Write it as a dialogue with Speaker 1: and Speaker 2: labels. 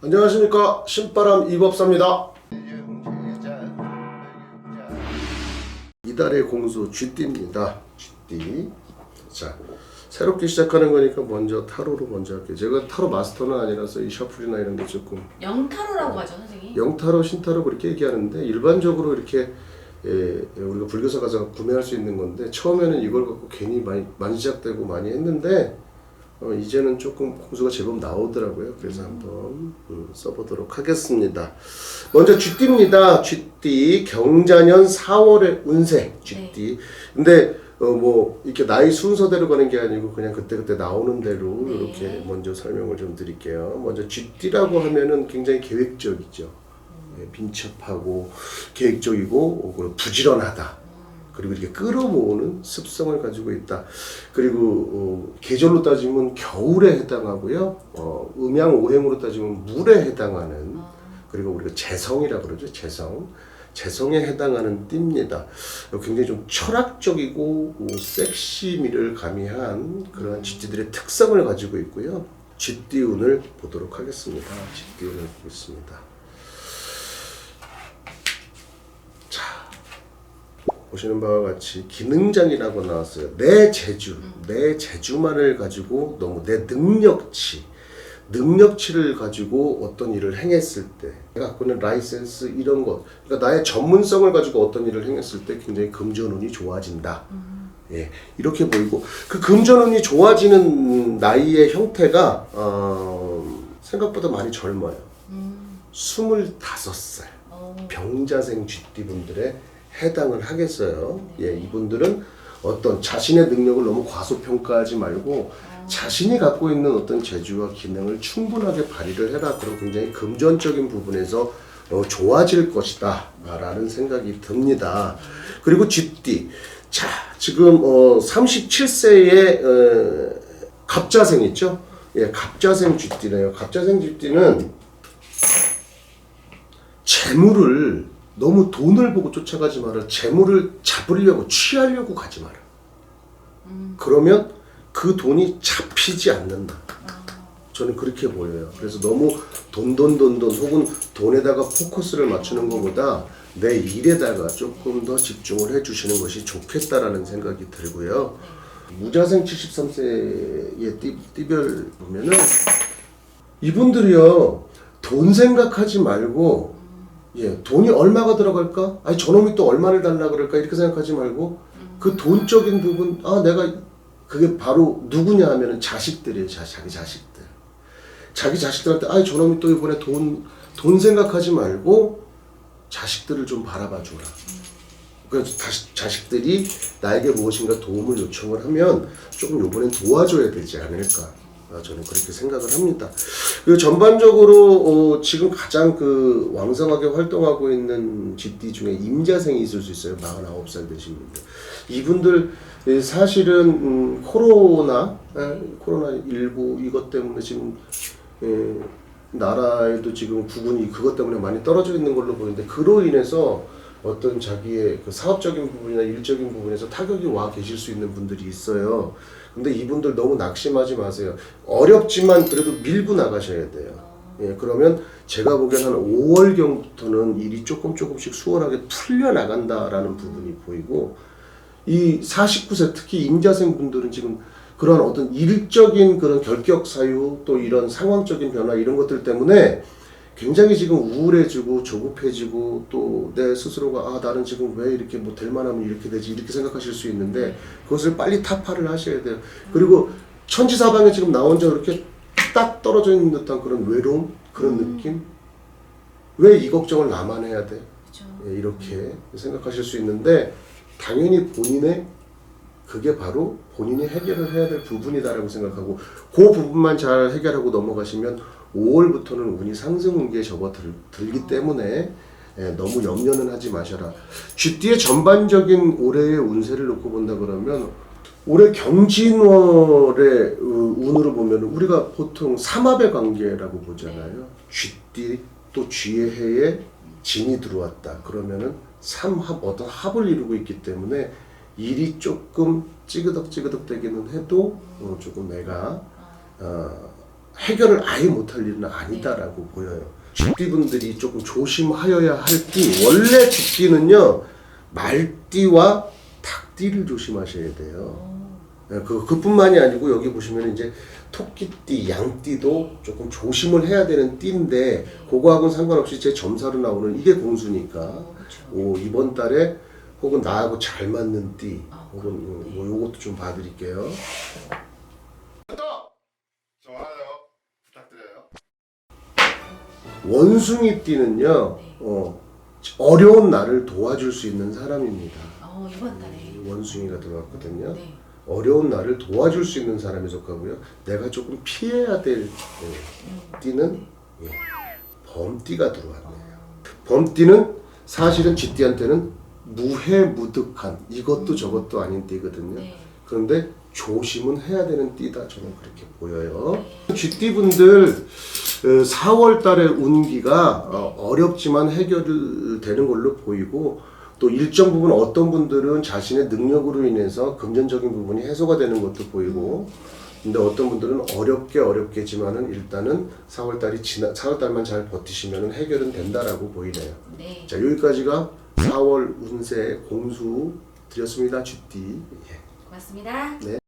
Speaker 1: 안녕하십니까 신바람 이법사입니다. 이달의 공수 쥐띠입니다. 쥐띠. 자 새롭게 시작하는 거니까 먼저 타로로 먼저 할게요. 제가 타로 마스터는 아니라서 이 셔플이나 이런 게 조금
Speaker 2: 영타로라고 하죠 선생님.
Speaker 1: 영타로 신타로 그렇게 얘기하는데 일반적으로 이렇게 예, 우리가 불교사 가서 구매할 수 있는 건데 처음에는 이걸 갖고 괜히 많이 만지작되고 많이 했는데 어, 이제는 조금 공수가 제법 나오더라고요. 그래서 한번 음, 써보도록 하겠습니다. 먼저 쥐띠입니다. 쥐띠 경자년 4월의 운세 쥐띠. 근데 어, 뭐 이렇게 나이 순서대로 가는 게 아니고 그냥 그때그때 나오는 대로
Speaker 2: 네.
Speaker 1: 이렇게 먼저 설명을 좀 드릴게요. 먼저 쥐띠라고 하면은 굉장히 계획적이죠. 예, 민첩하고 계획적이고 어, 그리고 부지런하다. 그리고 이렇게 끌어모으는 습성을 가지고 있다. 그리고 어, 계절로 따지면 겨울에 해당하고요. 어, 음양 오행으로 따지면 물에 해당하는 그리고 우리가 재성이라 그러죠. 재성. 재성에 해당하는 띠입니다. 굉장히 좀 철학적이고 어, 섹시미를 가미한 그런 쥐띠들의 특성을 가지고 있고요. 쥐띠운을 보도록 하겠습니다. 쥐띠운을 보겠습니다. 보시는 바와 같이 기능장이라고 나왔어요. 내 재주, 내 재주만을 가지고 너무 내 능력치, 능력치를 가지고 어떤 일을 행했을 때, 내가 갖고 있는 라이센스 이런 것, 그러니까 나의 전문성을 가지고 어떤 일을 행했을 때 굉장히 금전운이 좋아진다. 예, 이렇게 보이고 그 금전운이 좋아지는 나이의 형태가 어, 생각보다 많이 젊어요.
Speaker 2: 음.
Speaker 1: 25살.
Speaker 2: 어.
Speaker 1: 병자생 쥐띠분들에 해당을 하겠어요. 예, 이분들은 어떤 자신의 능력을 너무 과소평가하지 말고 자신이 갖고 있는 어떤 재주와 기능을 충분하게 발휘를 해라. 그럼 굉장히 금전적인 부분에서 어, 좋아질 것이다. 라는 생각이 듭니다. 그리고 쥐띠. 자, 지금 어, 37세의 어, 갑자생 있죠? 예, 갑자생 쥐띠네요. 갑자생 쥐띠는 재물을 너무 돈을 보고 쫓아가지 마라. 재물을 잡으려고 취하려고 가지 마라. 그러면 그 돈이 잡히지 않는다. 저는 그렇게 보여요. 그래서 너무 돈, 돈, 돈, 돈 혹은 돈에다가 포커스를 맞추는 것보다 내 일에다가 조금 더 집중을 해주시는 것이 좋겠다라는 생각이 들고요. 무자생 73세의 띠, 띠별 보면은 이분들이요 돈 생각하지 말고 예 돈이 얼마가 들어갈까? 아니 저놈이 또 얼마를 달라 그럴까? 이렇게 생각하지 말고 그 돈적인 부분 아 내가 그게 바로 누구냐 하면은 자식들이에요 자, 자기 자식들. 자기 자식들한테 아이 저놈이 또 이번에 돈 돈 생각하지 말고 자식들을 좀 바라봐 줘라. 그래서 자식, 자식들이 나에게 무엇인가 도움을 요청을 하면 조금 요번엔 도와줘야 되지 않을까. 아, 저는 그렇게 생각을 합니다. 그리고 전반적으로 어, 지금 가장 그 왕성하게 활동하고 있는 GT 중에 임자생이 있을 수 있어요. 49살 되신 분들. 이분들 예, 사실은 음, 코로나 예, 코로나 19 이것 때문에 지금 예, 나라에도 지금 부분이 그것 때문에 많이 떨어져 있는 걸로 보이는데 그로 인해서 어떤 자기의 그 사업적인 부분이나 일적인 부분에서 타격이 와 계실 수 있는 분들이 있어요. 근데 이분들 너무 낙심하지 마세요. 어렵지만 그래도 밀고 나가셔야 돼요. 예, 그러면 제가 보기엔 한 5월경부터는 일이 조금 조금씩 수월하게 풀려 나간다라는 부분이 보이고 이 49세 특히 임자생 분들은 지금 그런 어떤 일적인 그런 결격 사유 또 이런 상황적인 변화 이런 것들 때문에 굉장히 지금 우울해지고 조급해지고 또 내 스스로가 아 나는 지금 왜 이렇게 뭐 될 만하면 이렇게 되지? 이렇게 생각하실 수 있는데 그것을 빨리 타파를 하셔야 돼요. 그리고 천지사방에 지금 나 혼자 이렇게 딱 떨어져 있는 듯한 그런 외로움? 그런 느낌? 왜 이 걱정을 나만 해야 돼? 예, 이렇게 생각하실 수 있는데 당연히 본인의 그게 바로 본인이 해결을 해야 될 부분이다라고 생각하고 그 부분만 잘 해결하고 넘어가시면 5월부터는 운이 상승 운기에 접어들기 때문에 예, 너무 염려는 하지 마셔라. 쥐띠의 전반적인 올해의 운세를 놓고 본다 그러면 올해 경진월의 어, 운으로 보면 우리가 보통 삼합의 관계라고 보잖아요. 쥐띠 또 쥐의 해에 진이 들어왔다. 그러면은 삼합 어떤 합을 이루고 있기 때문에 일이 조금 찌그덕찌그덕 되기는 해도 어, 조금 내가 어, 해결을 아예 못할 일은 아니다라고 보여요. 쥐띠분들이 조금 조심하여야 할 띠. 원래 쥐띠는요 말띠와 닭띠를 조심하셔야 돼요.
Speaker 2: 어.
Speaker 1: 예, 그 그뿐만이 아니고 여기 보시면 이제 토끼띠, 양띠도 조금 조심을 해야 되는 띠인데 그거하고는 상관없이 제 점사로 나오는 이게 공수니까
Speaker 2: 어.
Speaker 1: 오, 이번 달에 혹은 나하고 잘 맞는 띠
Speaker 2: 아,
Speaker 1: 혹은
Speaker 2: 네.
Speaker 1: 뭐 요것도 좀
Speaker 3: 봐드릴게요. 부탁드려요.
Speaker 1: 원숭이 띠는요
Speaker 2: 네.
Speaker 1: 어, 어려운 나를 도와줄 수 있는 사람입니다.
Speaker 2: 어, 이번 달에.
Speaker 1: 이 원숭이가 들어왔거든요.
Speaker 2: 네.
Speaker 1: 어려운 나를 도와줄 수 있는 사람에 속하고요. 내가 조금 피해야 될 예, 띠는 예, 범띠가 들어왔네요. 범띠는 사실은 쥐띠한테는 무해무득한 이것도 저것도 아닌 띠거든요.
Speaker 2: 네.
Speaker 1: 그런데 조심은 해야 되는 띠다 저는 그렇게 보여요. 쥐띠 분들 4월 달의 운기가 어, 어렵지만 해결되는 걸로 보이고 또 일정 부분 어떤 분들은 자신의 능력으로 인해서 금전적인 부분이 해소가 되는 것도 보이고 근데 어떤 분들은 어렵게 어렵겠지만은 일단은 4월 달이 지나 4월 달만 잘 버티시면 해결은 된다라고 보이네요.
Speaker 2: 네.
Speaker 1: 자 여기까지가 4월 운세 공수 드렸습니다. 쥐띠. 예.
Speaker 2: 고맙습니다.
Speaker 1: 네.